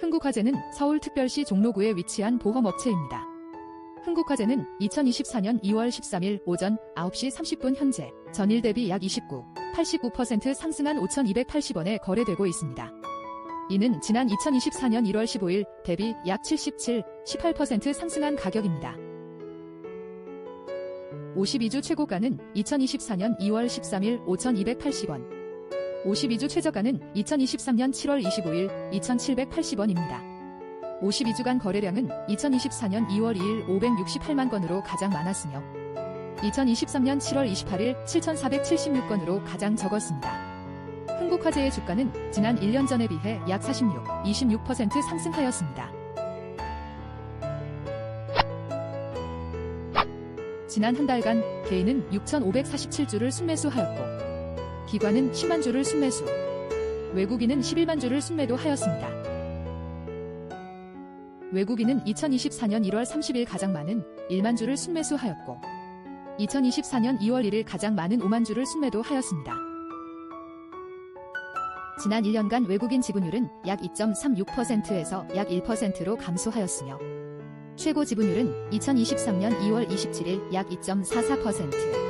흥국화재는 서울특별시 종로구에 위치한 보험업체입니다. 흥국화재는 2024년 2월 13일 오전 9시 30분 현재 전일 대비 약 29, 89% 상승한 5,280원에 거래되고 있습니다. 이는 지난 2024년 1월 15일 대비 약 77, 18% 상승한 가격입니다. 52주 최고가는 2024년 2월 13일 5,280원, 52주 최저가는 2023년 7월 25일 2,780원입니다. 52주간 거래량은 2024년 2월 2일 568만 건으로 가장 많았으며 2023년 7월 28일 7,476건으로 가장 적었습니다. 흥국화재의 주가는 지난 1년 전에 비해 약 46, 26% 상승하였습니다. 지난 한 달간 개인은 6,547주를 순매수하였고 기관은 10만 주를 순매수, 외국인은 11만 주를 순매도 하였습니다. 외국인은 2024년 1월 30일 가장 많은 1만 주를 순매수하였고 2024년 2월 1일 가장 많은 5만 주를 순매도 하였습니다. 지난 1년간 외국인 지분율은 약 2.36%에서 약 1%로 감소하였으며 최고 지분율은 2023년 2월 27일 약 2.44%,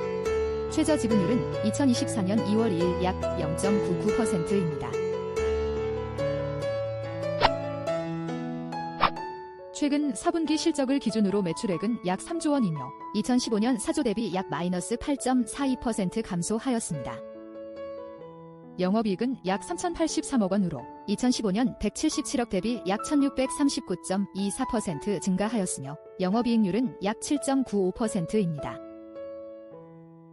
최저 지분율은 2024년 2월 2일 약 0.99%입니다. 최근 4분기 실적을 기준으로 매출액은 약 3조 원이며 2015년 4조 대비 약 마이너스 8.42% 감소하였습니다. 영업이익은 약 3,083억 원으로 2015년 177억 대비 약 1,639.24% 증가하였으며 영업이익률은 약 7.95%입니다.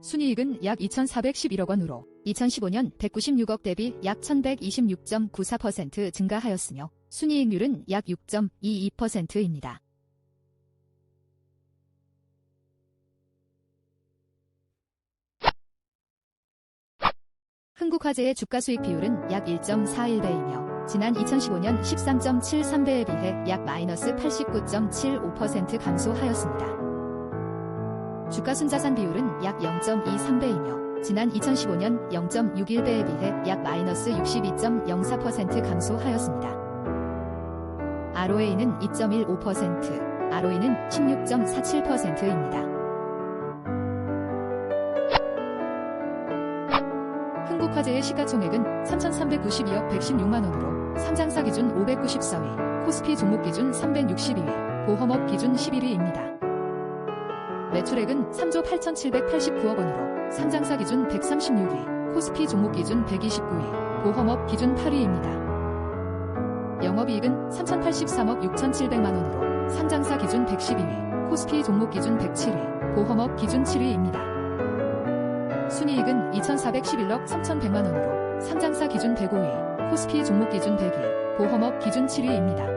순이익은 약 2,411억 원으로 2015년 196억 대비 약 1,126.94% 증가하였으며 순이익률은 약 6.22%입니다. 흥국화재의 주가 수익 비율은 약 1.41배이며 지난 2015년 13.73배에 비해 약 마이너스 89.75% 감소하였습니다. 주가 순자산 비율은 약 0.23배이며 지난 2015년 0.61배에 비해 약 마이너스 62.04% 감소하였습니다. ROA는 2.15%, ROE는 16.47%입니다. 흥국화재의 시가총액은 3,392억 116만원으로 상장사 기준 594위, 코스피 종목 기준 362위, 보험업 기준 11위입니다. 매출액은 3조 8,789억 원으로 상장사 기준 136위, 코스피 종목 기준 129위, 보험업 기준 8위입니다. 영업이익은 3,083억 6,700만 원으로 상장사 기준 112위, 코스피 종목 기준 107위, 보험업 기준 7위입니다. 순이익은 2,411억 3,100만 원으로 상장사 기준 105위, 코스피 종목 기준 100위, 보험업 기준 7위입니다.